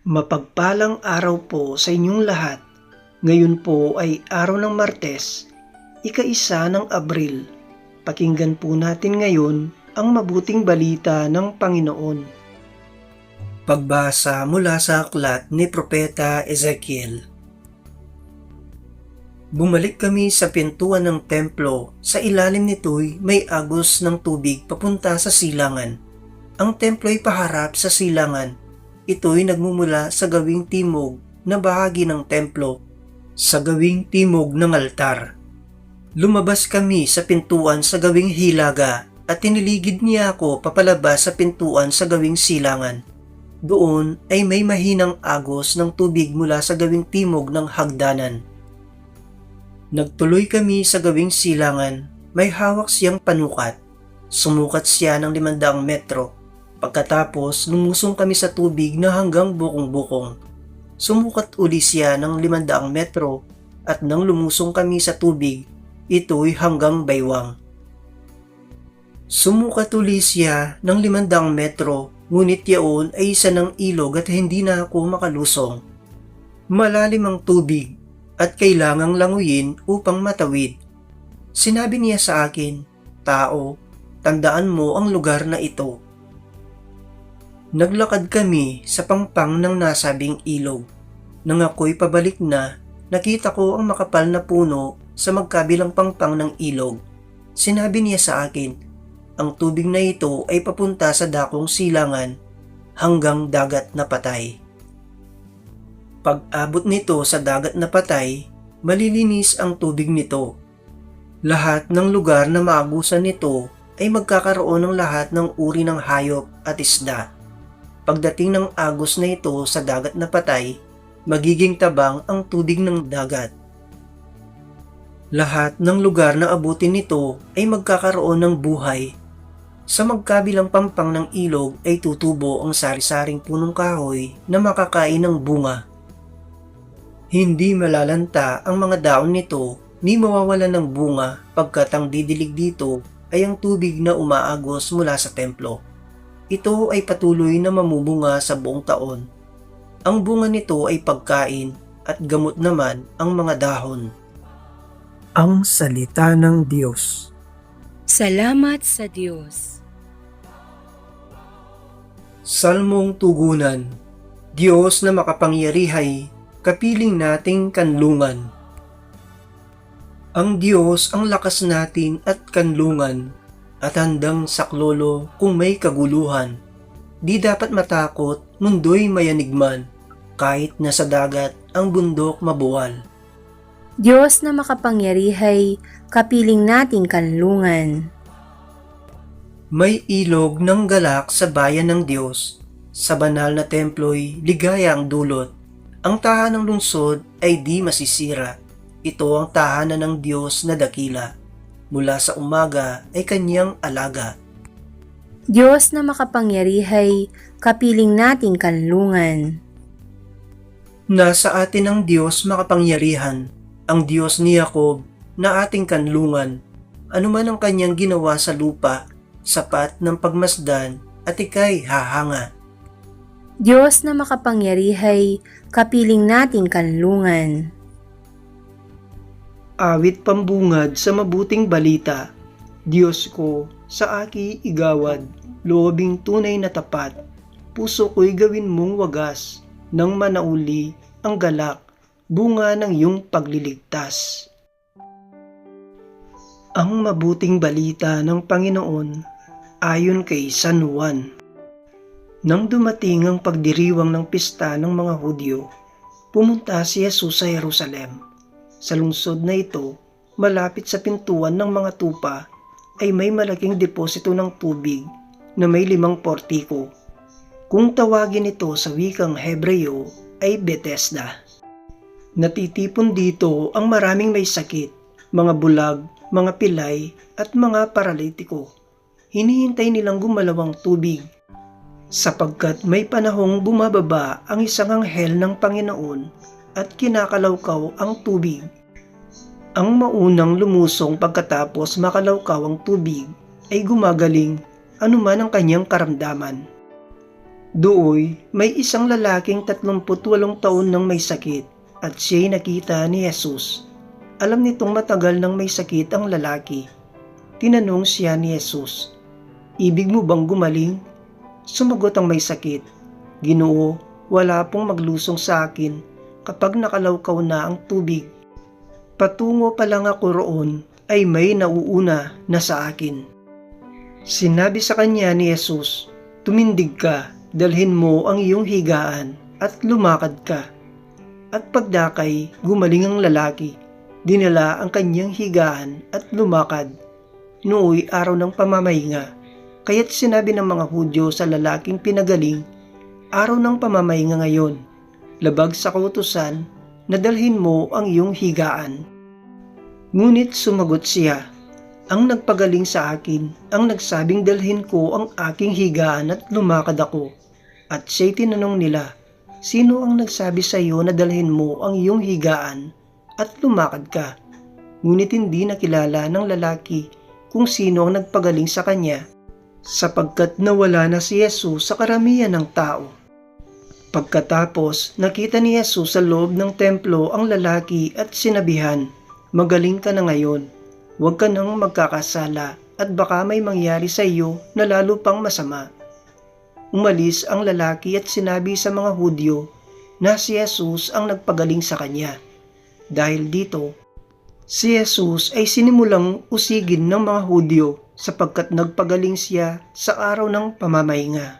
Mapagpalang araw po sa inyong lahat. Ngayon po ay araw ng Martes, ika-isa ng Abril. Pakinggan po natin ngayon ang mabuting balita ng Panginoon. Pagbasa mula sa aklat ni Propeta Ezekiel. Bumalik kami sa pintuan ng templo. Sa ilalim nito'y may agos ng tubig papunta sa silangan. Ang templo'y paharap sa silangan. Ito'y nagmumula sa gawing timog na bahagi ng templo sa gawing timog ng altar. Lumabas kami sa pintuan sa gawing hilaga at tiniligid niya ako papalabas sa pintuan sa gawing silangan. Doon ay may mahinang agos ng tubig mula sa gawing timog ng hagdanan. Nagtuloy kami sa gawing silangan, may hawak siyang panukat. Sumukat siya ng limandaang metro. Pagkatapos, lumusong kami sa tubig na hanggang bukong-bukong. Sumukat uli siya ng limandaang metro at nang lumusong kami sa tubig, ito'y hanggang baywang. Sumukat uli siya ng limandaang metro, ngunit yaon ay isa ng ilog at hindi na ako makalusong. Malalim ang tubig at kailangang languyin upang matawid. Sinabi niya sa akin, Tao, tandaan mo ang lugar na ito. Naglakad kami sa pangpang ng nasabing ilog. Nang ako'y pabalik na, nakita ko ang makapal na puno sa magkabilang pangpang ng ilog. Sinabi niya sa akin, ang tubig na ito ay papunta sa dakong silangan hanggang dagat na patay. Pag-abot nito sa dagat na patay, malilinis ang tubig nito. Lahat ng lugar na maagusan nito ay magkakaroon ng lahat ng uri ng hayop at isda. Pagdating ng agos na ito sa dagat na patay, magiging tabang ang tubig ng dagat. Lahat ng lugar na abutin nito ay magkakaroon ng buhay. Sa magkabilang pampang ng ilog ay tutubo ang sari-saring punong kahoy na makakain ng bunga. Hindi malalanta ang mga daon nito ni mawawalan ng bunga pagkat ang didilig dito ay ang tubig na umaagos mula sa templo. Ito ay patuloy na mamubunga sa buong taon. Ang bunga nito ay pagkain at gamot naman ang mga dahon. Ang Salita ng Diyos Salamat sa Diyos. Salmong Tugunan Diyos na makapangyarihay, kapiling nating kanlungan. Ang Diyos ang lakas natin at kanlungan, at handang saklolo kung may kaguluhan. Di dapat matakot, mundo'y mayanigman, kahit nasa dagat ang bundok mabuwal. Diyos na makapangyarihay, kapiling nating kanlungan. May ilog ng galak sa bayan ng Diyos. Sa banal na templo'y ligaya ang dulot. Ang tahanan ng lungsod ay di masisira. Ito ang tahanan ng Diyos na dakila. Mula sa umaga ay kanyang alaga. Diyos na makapangyarihay, kapiling nating kanlungan. Nasa atin ang Diyos makapangyarihan, ang Diyos ni Jacob na ating kanlungan. Ano man ang kanyang ginawa sa lupa, sapat ng pagmasdan at ikay hahanga. Diyos na makapangyarihay, kapiling nating kanlungan. Awit pambungad sa mabuting balita. Diyos ko, sa aki igawad, loobing tunay na tapat. Puso ko'y gawin mong wagas, nang manauli ang galak, bunga ng iyong pagliligtas. Ang mabuting balita ng Panginoon ayon kay San Juan. Nang dumating ang pagdiriwang ng pista ng mga Hudyo, pumunta si Jesus sa Jerusalem. Sa lungsod na ito, malapit sa pintuan ng mga tupa, ay may malaking deposito ng tubig na may limang portiko. Kung tawagin ito sa wikang Hebreo ay Bethesda. Natitipon dito ang maraming may sakit, mga bulag, mga pilay at mga paralitiko. Hinihintay nilang gumalaw ang tubig sapagkat may panahong bumababa ang isang anghel ng Panginoon at kinakalawkaw ang tubig. Ang maunang lumusong pagkatapos makalawkaw ang tubig ay gumagaling anuman ang kanyang karamdaman. Dooy, may isang lalaking 38 taon nang may sakit at siya'y nakita ni Jesus. Alam nitong matagal nang may sakit ang lalaki. Tinanong siya ni Jesus, Ibig mo bang gumaling? Sumagot ang may sakit, Ginoo, wala pong maglusong sa akin kapag nakalawkaw na ang tubig. Patungo pa lang ako roon ay may nauuna na sa akin. Sinabi sa kanya ni Jesus, Tumindig ka, dalhin mo ang iyong higaan at lumakad ka. At pagdakay, gumaling ang lalaki. Dinala ang kanyang higaan at lumakad. Nooy araw ng pamamahinga. Kaya't sinabi ng mga Hudyo sa lalaking pinagaling, Araw ng pamamahinga ngayon. Labag sa kautusan, nadalhin mo ang iyong higaan. Ngunit sumagot siya, ang nagpagaling sa akin, ang nagsabing dalhin ko ang aking higaan at lumakad ako. At siya'y tinanong nila, Sino ang nagsabi sa iyo na dalhin mo ang iyong higaan at lumakad ka? Ngunit hindi nakilala ng lalaki kung sino ang nagpagaling sa kanya, sapagkat nawala na si Jesus sa karamihan ng tao. Pagkatapos, nakita ni Jesus sa loob ng templo ang lalaki at sinabihan, Magaling ka na ngayon, huwag ka nang magkakasala at baka may mangyari sa iyo na lalo pang masama. Umalis ang lalaki at sinabi sa mga Hudyo na si Jesus ang nagpagaling sa kanya. Dahil dito, si Jesus ay sinimulang usigin ng mga Hudyo sapagkat nagpagaling siya sa araw ng pamamahinga.